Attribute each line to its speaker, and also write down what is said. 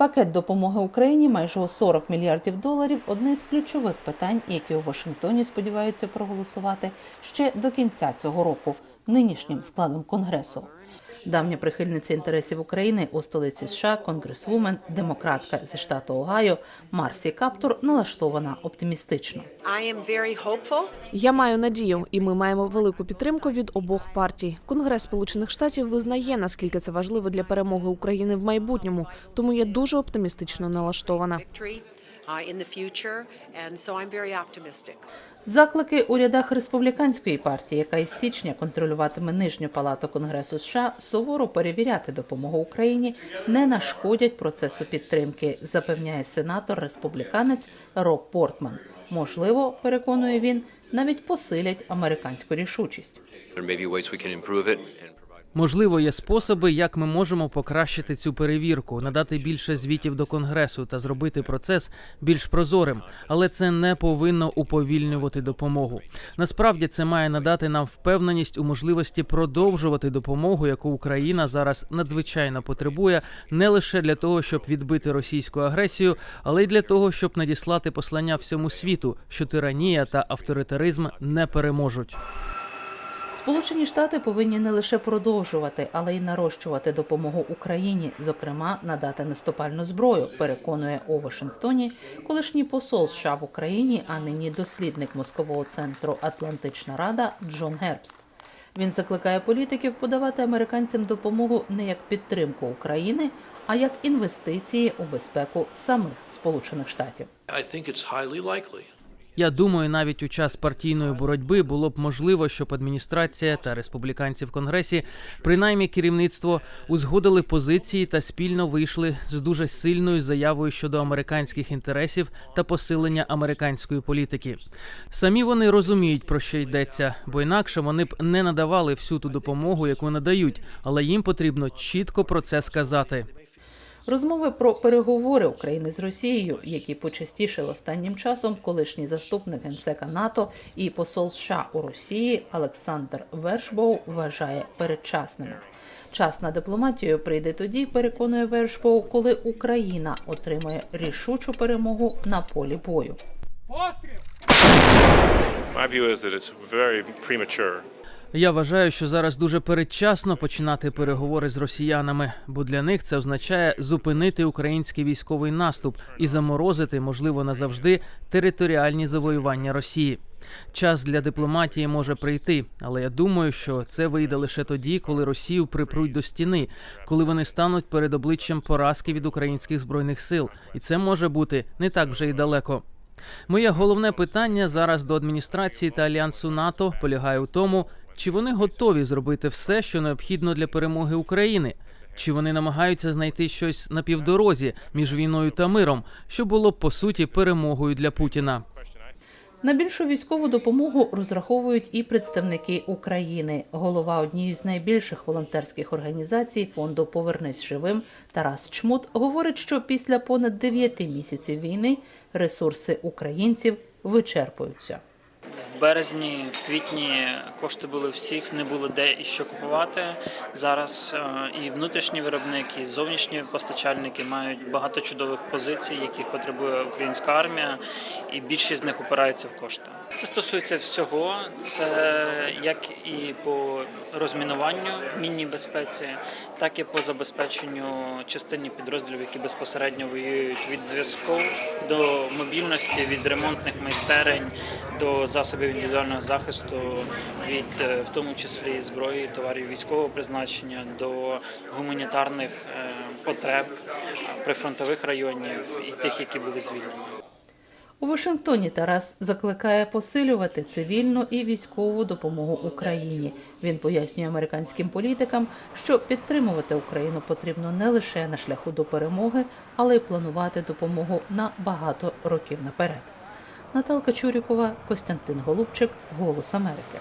Speaker 1: Пакет допомоги Україні майже у 40 мільярдів доларів одне з ключових питань, які у Вашингтоні сподіваються проголосувати ще до кінця цього року нинішнім складом конгресу. Давня прихильниця інтересів України у столиці США, конгресвумен, демократка зі штату Огайо Марсі Каптур налаштована оптимістично.
Speaker 2: Я маю надію, і ми маємо велику підтримку від обох партій. Конгрес Сполучених Штатів визнає, наскільки це важливо для перемоги України в майбутньому, тому я дуже оптимістично налаштована.
Speaker 3: Uh, in the future, and so I'm very optimistic.
Speaker 1: Заклики у рядах республіканської партії, яка із січня контролюватиме нижню палату Конгресу США, суворо перевіряти допомогу Україні не нашкодять процесу підтримки, запевняє сенатор республіканець Роб Портман. Можливо, переконує він, навіть посилять американську рішучість.
Speaker 4: Можливо, є способи, як ми можемо покращити цю перевірку, надати більше звітів до конгресу та зробити процес більш прозорим, але це не повинно уповільнювати допомогу. Насправді це має надати нам впевненість у можливості продовжувати допомогу, яку Україна зараз надзвичайно потребує, не лише для того, щоб відбити російську агресію, але й для того, щоб надіслати послання всьому світу, що тиранія та авторитаризм не переможуть.
Speaker 1: Сполучені Штати повинні не лише продовжувати, але й нарощувати допомогу Україні, зокрема надати наступальну зброю. Переконує у Вашингтоні колишній посол США в Україні, а нині дослідник мозкового центру Атлантична Рада Джон Гербст. Він закликає політиків подавати американцям допомогу не як підтримку України, а як інвестиції у безпеку самих Сполучених Штатів.
Speaker 4: Я думаю, навіть у час партійної боротьби було б можливо, щоб адміністрація та республіканці в конгресі, принаймні керівництво, узгодили позиції та спільно вийшли з дуже сильною заявою щодо американських інтересів та посилення американської політики. Самі вони розуміють про що йдеться, бо інакше вони б не надавали всю ту допомогу, яку надають, але їм потрібно чітко про це сказати.
Speaker 1: Розмови про переговори України з Росією, які почастішили останнім часом, колишній заступник генсека НАТО і посол США у Росії Олександр Вершбоу вважає передчасними. Час на дипломатію прийде тоді, переконує Вершбоу, коли Україна отримає рішучу перемогу на полі бою.
Speaker 5: My view is that it's very premature.
Speaker 4: Я вважаю, що зараз дуже передчасно починати переговори з росіянами, бо для них це означає зупинити український військовий наступ і заморозити, можливо, назавжди територіальні завоювання Росії. Час для дипломатії може прийти, але я думаю, що це вийде лише тоді, коли Росію припруть до стіни, коли вони стануть перед обличчям поразки від українських збройних сил, і це може бути не так вже й далеко. Моє головне питання зараз до адміністрації та альянсу НАТО полягає у тому, чи вони готові зробити все, що необхідно для перемоги України, чи вони намагаються знайти щось на півдорозі між війною та миром, що було б по суті перемогою для Путіна.
Speaker 1: На більшу військову допомогу розраховують і представники України. Голова однієї з найбільших волонтерських організацій фонду Повернись живим Тарас Чмут говорить, що після понад 9 місяців війни ресурси українців вичерпуються.
Speaker 6: В березні, в квітні кошти були всіх, не було де і що купувати. Зараз е, і внутрішні виробники, і зовнішні постачальники мають багато чудових позицій, яких потребує українська армія, і більшість з них опираються в кошти. Це стосується всього. Це як і по розмінуванню мінній безпеці, так і по забезпеченню частині підрозділів, які безпосередньо воюють від зв'язку до мобільності, від ремонтних майстерень до засобів індивідуального захисту, від е, в тому числі зброї, товарів військового призначення до гуманітарних е, потреб прифронтових районів і тих, які були звільнені.
Speaker 1: У Вашингтоні Тарас закликає посилювати цивільну і військову допомогу Україні. Він пояснює американським політикам, що підтримувати Україну потрібно не лише на шляху до перемоги, але й планувати допомогу на багато років наперед. Наталка Чурікова, Костянтин Голубчик, Голос Америки.